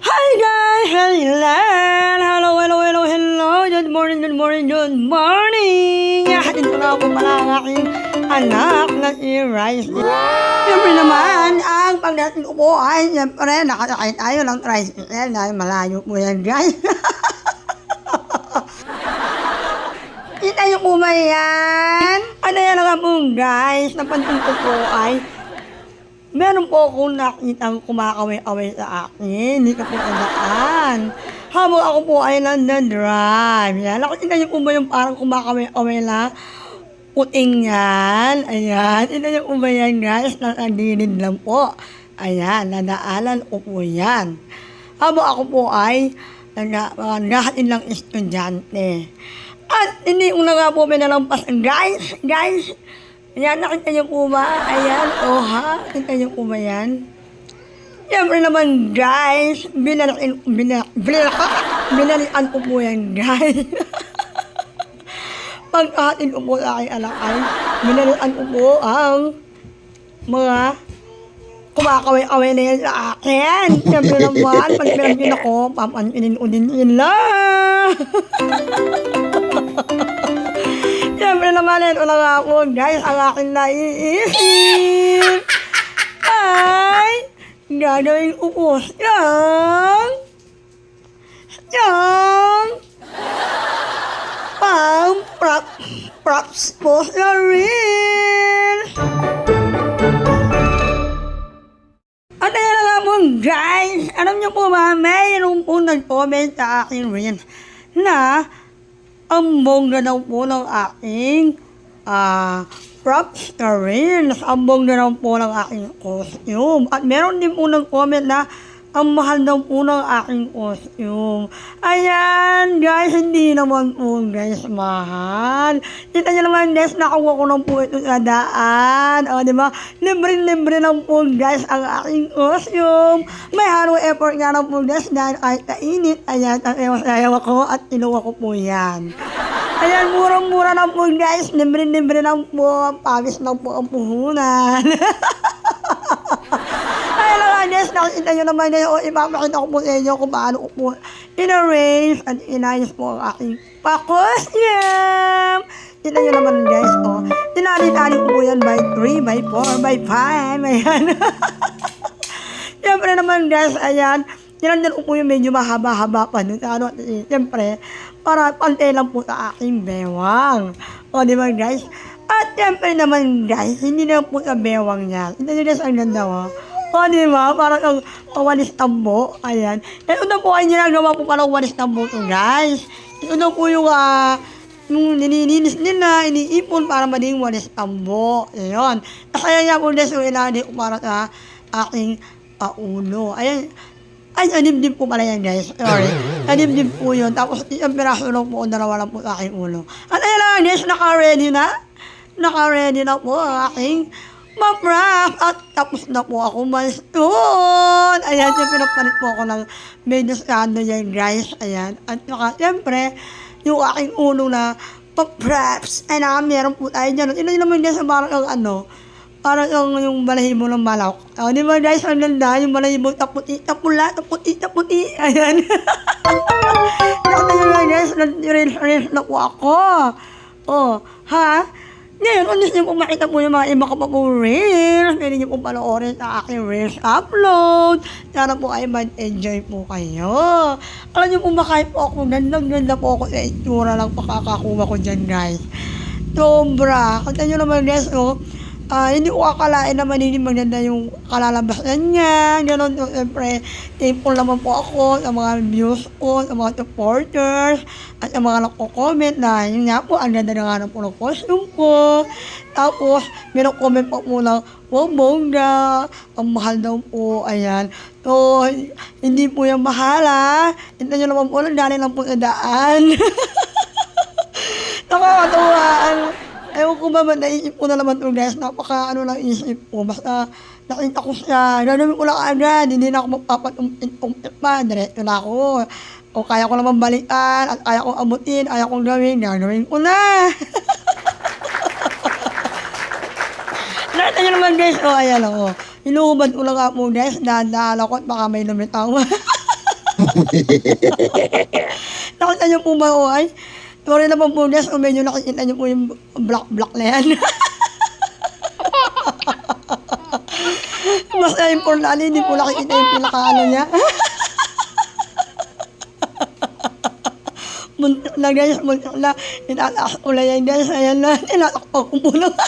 Hi guys! Hello! Hello, hello, hello! Good morning, good morning, good morning! Hatid ko na ako pala ang aking anak na si Rice. Siyempre naman, ang pagdating ko po ay siyempre nakasakay tayo ng tricycle dahil malayo po yan guys. Kita niyo po ba yan? Ano yan nga po guys, napansin ko po ay meron po akong nakitang kumakaway-away sa akin. Hindi ko po tandaan. Habang ako po ay nandadrive. Yan. Nakikita niyo po ba yung parang kumakaway-away na puting yan? Ayan. Ito niyo po ba yan guys? Nakadilid lang po. Ayan. Nadaalan ko po yan. Habang ako po ay naghahatin lang estudyante. At hindi ko na nga po pinalampas. Guys, guys, Ayan, nakita niyo po ba? Ayan, oh ha? Nakita niyo po ba yan? Siyempre naman, guys, binalikan, binalikan, binalikan, binalikan ko po yan, guys. Pagkahatin ko po sa aking anak ay, binalikan ko po ang mga kumakaway-away na yan sa akin. Siyempre naman, pag pinagin ako, papaninin ko din nila. Naman, ito na nga po, guys, ang aking naiisip ay gagawin po siyang siyang pang prop props po sa reel. At ayan na nga po, guys, alam niyo po ba, mayroon po nag-comment sa aking reel na ang bongga daw po ng aking ah props na rin. Ang bongga daw po ng aking costume. At meron din po nag-comment na ang mahal daw po ng aking costume. Ayan, guys, hindi naman po, guys, mahal. Kita niyo naman, guys, nakuha ko lang po ito sa daan. O, di ba? Libre-libre lang po, guys, ang aking costume. May halo effort nga lang po, guys, dahil kahit kainit, ayan, ang ewan ko at inuwa ko po yan. Ayan, murang-mura lang po, guys. Libre-libre lang po. Pagis lang po ang puhunan. Nakikita nyo naman na yung ipapakita ko po sa inyo kung paano ko po in-arrange at inayos po ang aking pakosyam. Kita nyo naman guys, oh. Tinali-tali ko po yan by 3, by 4, by 5. Ayan. Siyempre naman guys, ayan. Tinandyan ko po yung medyo mahaba-haba pa nun. Ano, siyempre, para pantay lang po sa aking bewang. O, di ba guys? At siyempre naman guys, hindi na po sa bewang niya. Ito nyo guys, ang ganda mo. O, di ba? Parang ang pawalis tambo. Ayan. Ito na po ay ginagawa po parang walis tambo to guys. Ito na po yung, ah, yung nililinis nila, iniipon para maging walis tambo. Ayun. Kaya niya po yung ilali ko para sa aking ah, ulo. Ayan. Ay, anim din po pala yan, guys. Sorry. Anim din po yun. Tapos, isang piraso lang po, dalawa lang po sa aking ulo. At ayun lang, guys, naka-ready na. Naka-ready na po aking ma-prop. At tapos na po ako mastoon. Ayan, yung pinapalit po ako ng medyo skando yan, guys. Ayan. At saka, siyempre, yung aking ulo na pa-preps. Ay, na, meron po tayo dyan. Ino naman, guys, parang ang ano, Parang yung, yung balahibo ng malak. O, di ba guys, ang ganda, yung balahibo taputi, tapula, taputi, taputi. Ayan. Nakita nyo lang guys, nag-reels na po ako. O, ha? Ngayon, kung gusto nyo po makita po yung mga iba ko pa po reels, pwede nyo po panoorin sa aking reels upload. Sana po ay mag-enjoy po kayo. Alam nyo po ba kahit po ako, ganda-ganda po ako sa itsura lang pakakakuha ko dyan guys. Sobra. Kanta nyo naman guys, oh, Ah, hindi ko akalain na magiging maganda yung kalalabasan niya. Ganon, so, siyempre, thankful naman po ako sa mga views ko, sa mga supporters, at sa mga nako-comment na yun nga po, ang ganda na nga po ng costume ko. Tapos, may comment po po ng, wow, bongga, ang mahal daw po, ayan. So, hindi po yung mahal, ha. Ito nyo naman po, dali lang po sa daan. Nakakatawa. Ano, ewan ko ba, naisip ko na naman ito guys, napaka ano lang isip ko. Basta nakita ko siya, gagawin ko lang agad, hindi na ako magpapatumpit pa, diretso na ako. O kaya ko naman balikan, at kaya kong abutin, kaya kong gawin, gagawin ko na. Nakita nyo naman guys, o ayan o. Inuubad ko lang po guys, dahan-dahan ako at baka may lumitaw. Nakita niyo po ba o ay? Sorry naman po guys, kung medyo nakikita niyo po yung black-black na yan. Basta importante, hindi po nakikita yung pinakaano niya. Muntik na guys, muntik na. Inataas ko na yan guys. Ayan na, tinatakpan ko po lang.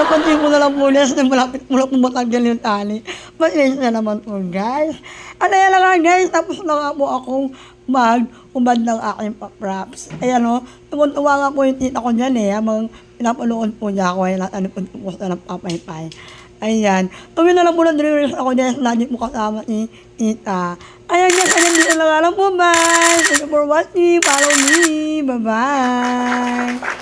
Napansin ko na lang po guys, na malapit mo lang po matanggal yung tali. Malinis na naman po guys. At ayan na nga guys, tapos na nga po akong mag-ubad ng aking paprops. Ayan o, tumuntuwa nga po yung tita ko dyan eh, habang pinapanood po niya ako, at ano po po sa ng papaypay. Ayan. Tuloy na lang ng deliveries ako dahil lagi po kasama ni Tita. Ayan guys, ayan dito lang po. Bye! Thank you for watching. Follow me. Bye-bye.